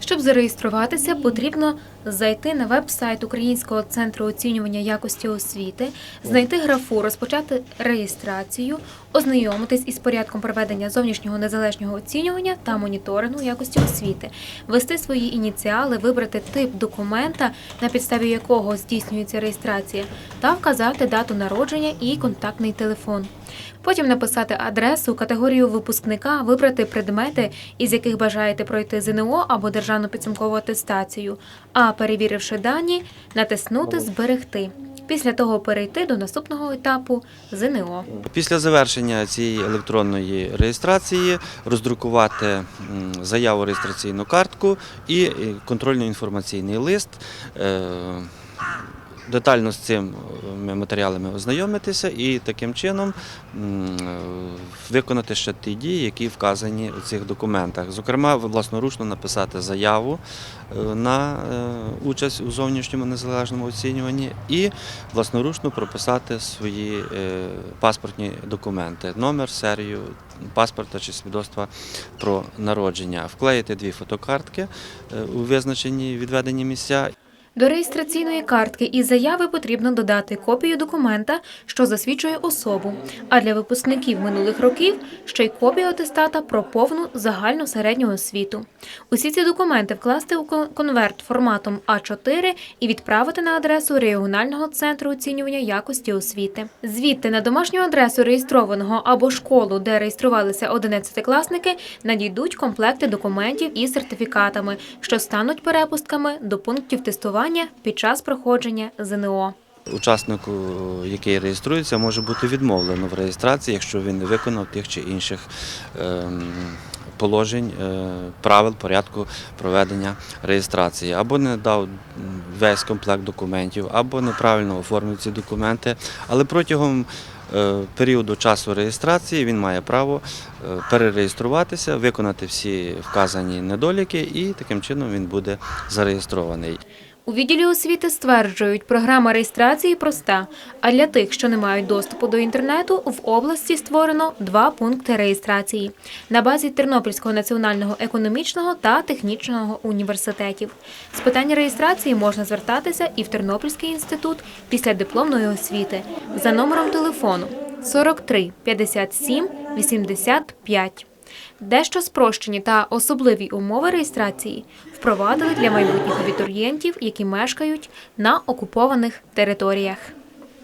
Щоб зареєструватися, потрібно зайти на веб-сайт Українського центру оцінювання якості освіти, знайти графу Розпочати реєстрацію, ознайомитись із порядком проведення зовнішнього незалежного оцінювання та моніторингу якості освіти, ввести свої ініціали, вибрати тип документа, на підставі якого здійснюється реєстрація, та вказати дату народження і контактний телефон. Потім написати адресу, категорію випускника, вибрати предмети, із яких бажаєте пройти ЗНО або державну підсумкову атестацію. А перевіривши дані, натиснути Зберегти. Після того перейти до наступного етапу ЗНО. Після завершення цієї електронної реєстрації роздрукувати заяву реєстраційну картку і е, контрольно-інформаційний лист. Детально з цим е, матеріалами ознайомитися і таким чином е, виконати ще ті дії, які вказані у цих документах. Зокрема, власноручно написати заяву е, на участь у зовнішньому незалежному оцінюванні і власноручно прописати свої паспортні документи, номер, серію паспорта чи свідоцтва про народження, вклеїти дві фотокартки у визначені відведені місця До реєстраційної картки і заяви потрібно додати копію документа, що засвідчує особу. А для випускників минулих років ще й копію атестата про повну загальну середню освіту. Усі ці документи вкласти у конверт форматом А4 і відправити на адресу регіонального центру оцінювання якості освіти. Звідти на домашню адресу реєстрованого або школу, де реєструвалися 11-класники, надійдуть комплекти документів із сертифікатами, що стануть перепустками до пунктів тестування під час проходження ЗНО. Учаснику, який реєструється, може бути відмовлено в реєстрації, якщо він не виконав тих чи інших ем, положень, е, правил порядку проведення реєстрації, або не дав весь комплект документів, або неправильно оформив ці документи. Але протягом е, періоду часу реєстрації він має право е, перереєструватися, виконати всі вказані недоліки, і таким чином він буде зареєстрований. У відділі освіти стверджують, програма реєстрації проста. А для тих, що не мають доступу до інтернету, в області створено два пункти реєстрації на базі Тернопільського національного економічного та технічного університетів. З питання реєстрації можна звертатися і в Тернопільський інститут після дипломної освіти за номером телефону 43 57 85. Дещо спрощені та особливі умови реєстрації впровадили для майбутніх абітурієнтів, які мешкають на окупованих територіях.